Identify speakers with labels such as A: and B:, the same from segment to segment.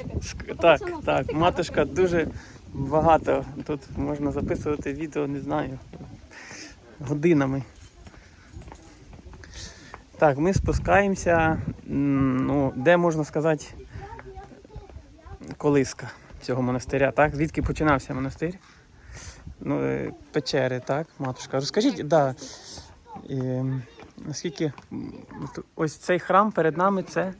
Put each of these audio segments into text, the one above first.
A: скрити.
B: Ск-
A: Тому
B: Так,
A: ну,
B: так, матушка дуже багато. Тут можна записувати відео, не знаю, годинами. Так, ми спускаємося, ну, де можна сказати, колиска цього монастиря, так? Звідки починався монастир? Ну, е, печери, так, матушка. Розкажіть, да, е, наскільки ось цей храм перед нами це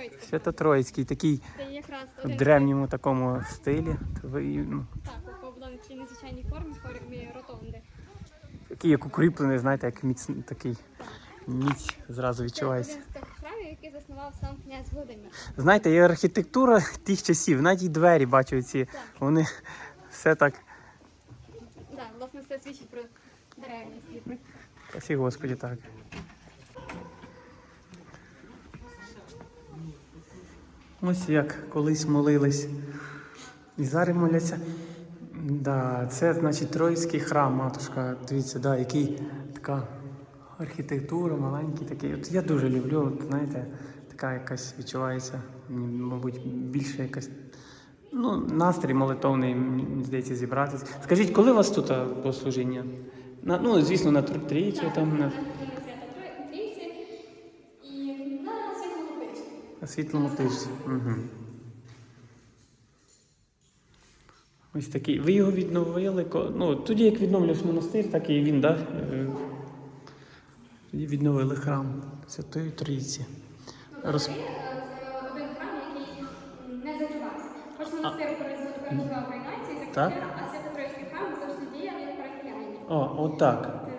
A: Це Свято-Троїцьке.
B: Свято-Троїцький, такий
A: Це якраз
B: в
A: один
B: древньому такому стилі. Ви, ну,
A: так, побудований в такій незвичайній формі, формі ротонди.
B: такий як укріплений, знаєте, як міцний такий міць зразу
A: Це
B: відчувається.
A: один з тих храмів, який заснував сам князь Володимир.
B: Знаєте, є архітектура тих часів, навіть і двері бачу ці. Вони все так.
A: Так, власне, це свідчить про древність. і про
B: Спасі Господі, так. Ось як колись молились. І зараз моляться. Да, це значить Троїцький храм, матушка. Дивіться, да, який така архітектура, маленький такий. От я дуже люблю, от, знаєте, така якась відчувається, мабуть, більше якась. Ну, настрій молитовний, мені здається, зібратися. Скажіть, коли у вас тут богослужіння? На, ну, звісно, на Тр- трійцю там на,
A: на світлому тижні.
B: Угу. Ось такий. Ви його відновили. Ну, тоді, як відновлювався монастир, так і він, так? Да? Тоді відновили храм Святої Трійці. Роз...
A: Е, це один храм, який не закривався. Хоч монастир перез- переживав руйнації, а Свято-Троїцький храм завжди діяв як парафіяльний.
B: О, отак.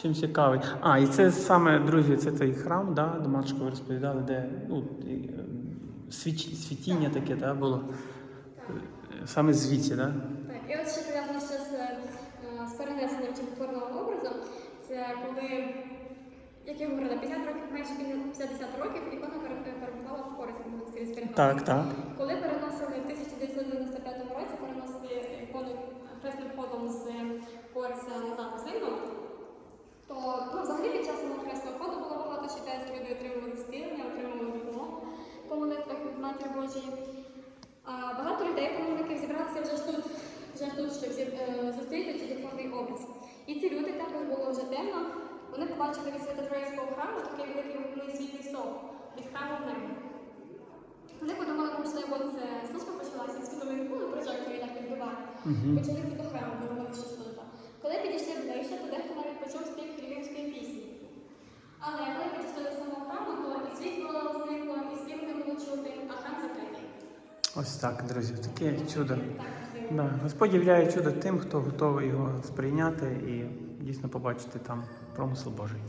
B: Чим цікавий. А, і це саме, друзі, це той храм, да, до матушки ви розповідали, де ну, е, свіч, світіння таке да, було. Е, Саме звідси, так? Да?
A: Так, і от ще пов'язано ще з, е, з перенесенням чудотворного образу. Це коли, як я говорила, 50 років, майже 50 років ікона перебувала в користь монастирі.
B: Так, так.
A: Коли переносили в 1995 році, переносили ікону хресним ходом з Корса назад у Зиму, Матір А багато людей, помилників, зібралися вже тут, вже тут, щоб е, зустріти телефонний образ. І ці люди також було вже темно. Вони побачили від Свято-Троїцького храму такий великий вогняний світлий стовп від храму в небі. Вони подумали, можливо, це служба почалася, світовий ну, прожектори так відбивали. Почали йти до храму, подумали, що це так. Коли підійшли ближче, то дехто навіть почув спів хрів'янської пісні. Але коли підійшли до самого храму, то і світло зникло, і спів не було чути, а храм закритий.
B: Ось так, друзі, таке чудо. Да. Господь являє чудо тим, хто готовий його сприйняти і дійсно побачити там промисел Божий.